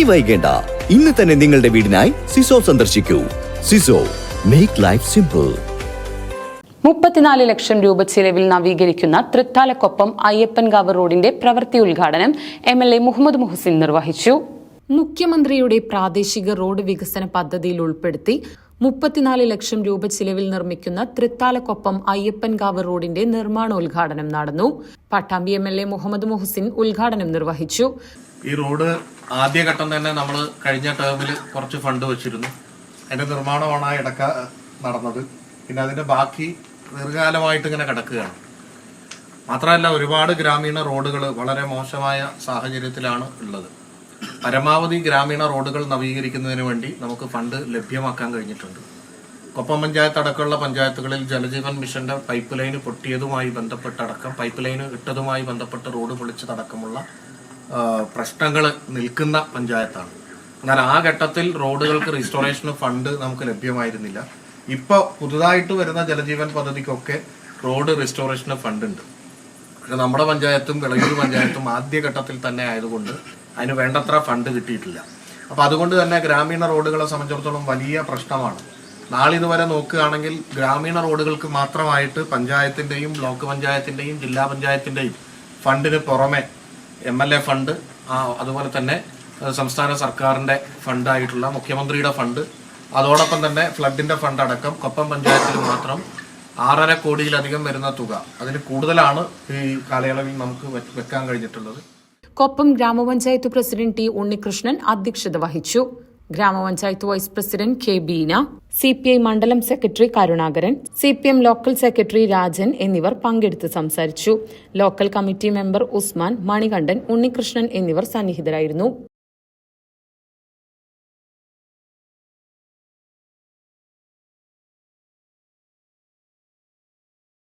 ഇനി വൈകേണ്ട. ഇന്ന് തന്നെ നിങ്ങളുടെ വീടിനായി സിസോ സന്ദർശിക്കൂ. സിസോ മേക്ക് ലൈഫ് സിമ്പിൾ മുപ്പത്തിനാല് ലക്ഷം രൂപ ചിലവിൽ നവീകരിക്കുന്ന തൃത്താലക്കൊപ്പം അയ്യപ്പൻകാവ് റോഡിന്റെ പ്രവൃത്തി ഉദ്ഘാടനം M L A Muhammad Muhsin നിർവഹിച്ചു. മുഖ്യമന്ത്രിയുടെ പ്രാദേശിക റോഡ് വികസന പദ്ധതിയിൽ ഉൾപ്പെടുത്തി മുപ്പത്തിനാല് ലക്ഷം രൂപ ചിലവിൽ നിർമ്മിക്കുന്ന തൃത്താലക്കൊപ്പം അയ്യപ്പൻകാവ് റോഡിന്റെ നിർമ്മാണോദ്ഘാടനം നടന്നു. Pattambi M L A Muhammad Muhsin ഉദ്ഘാടനം നിർവഹിച്ചു. ഈ റോഡ് ആദ്യഘട്ടം തന്നെ നമ്മൾ കഴിഞ്ഞ ടേമിൽ കുറച്ച് ഫണ്ട് വെച്ചിരുന്നു. അതിന്റെ നിർമ്മാണമാണ് ആ ഇടക്ക നടന്നത്. പിന്നെ അതിന്റെ ബാക്കി ദീർഘകാലമായിട്ട് ഇങ്ങനെ കിടക്കുകയാണ്. മാത്രമല്ല ഒരുപാട് ഗ്രാമീണ റോഡുകൾ വളരെ മോശമായ സാഹചര്യത്തിലാണ് ഉള്ളത്. പരമാവധി ഗ്രാമീണ റോഡുകൾ നവീകരിക്കുന്നതിന് വേണ്ടി നമുക്ക് ഫണ്ട് ലഭ്യമാക്കാൻ കഴിഞ്ഞിട്ടുണ്ട്. കൊപ്പം പഞ്ചായത്ത് അടക്കമുള്ള പഞ്ചായത്തുകളിൽ ജലജീവൻ മിഷന്റെ പൈപ്പ് ലൈന് പൊട്ടിയതുമായി ബന്ധപ്പെട്ടടക്കം പൈപ്പ് ലൈന് ഇട്ടതുമായി ബന്ധപ്പെട്ട് റോഡ് പൊളിച്ചതടക്കമുള്ള പ്രശ്നങ്ങൾ നിൽക്കുന്ന പഞ്ചായത്താണ്. എന്നാൽ ആ ഘട്ടത്തിൽ റോഡുകൾക്ക് റീസ്റ്റോറേഷന് ഫണ്ട് നമുക്ക് ലഭ്യമായിരുന്നില്ല. ഇപ്പോൾ പുതുതായിട്ട് വരുന്ന ജലജീവൻ പദ്ധതിക്കൊക്കെ റോഡ് റീസ്റ്റോറേഷന് ഫണ്ട് ഉണ്ട് പക്ഷെ നമ്മുടെ പഞ്ചായത്തും വിളയൂർ പഞ്ചായത്തും ആദ്യഘട്ടത്തിൽ തന്നെ ആയതുകൊണ്ട് അതിന് വേണ്ടത്ര ഫണ്ട് കിട്ടിയിട്ടില്ല. അപ്പൊ അതുകൊണ്ട് തന്നെ ഗ്രാമീണ റോഡുകളെ സംബന്ധിച്ചിടത്തോളം വലിയ പ്രശ്നമാണ്. നാളിതുവരെ നോക്കുകയാണെങ്കിൽ ഗ്രാമീണ റോഡുകൾക്ക് മാത്രമായിട്ട് പഞ്ചായത്തിന്റെയും ബ്ലോക്ക് പഞ്ചായത്തിന്റെയും ജില്ലാ പഞ്ചായത്തിന്റെയും ഫണ്ടിന് പുറമെ എം എൽ എ ഫണ്ട് അതുപോലെ തന്നെ സംസ്ഥാന സർക്കാരിന്റെ ഫണ്ടായിട്ടുള്ള മുഖ്യമന്ത്രിയുടെ ഫണ്ട് അതോടൊപ്പം തന്നെ ഫ്ലഡിന്റെ ഫണ്ട് അടക്കം കൊപ്പം പഞ്ചായത്തിൽ മാത്രം ആറര കോടിയിലധികം വരുന്ന തുക. അതിന് കൂടുതലാണ് ഈ കാലയളവിൽ നമുക്ക് വെക്കാൻ കഴിഞ്ഞിട്ടുള്ളത്. കൊപ്പം ഗ്രാമപഞ്ചായത്ത് പ്രസിഡന്റ് ടി ഉണ്ണികൃഷ്ണൻ അധ്യക്ഷത വഹിച്ചു. ഗ്രാമപഞ്ചായത്ത് vice president K Beena C P I മണ്ഡലം secretary Karunakaran C P M local secretary Rajan എന്നിവർ പങ്കെടുത്ത് സംസാരിച്ചു. Local committee member Usman Manikandan Unnikrishnan എന്നിവർ സന്നിഹിതരായിരുന്നു.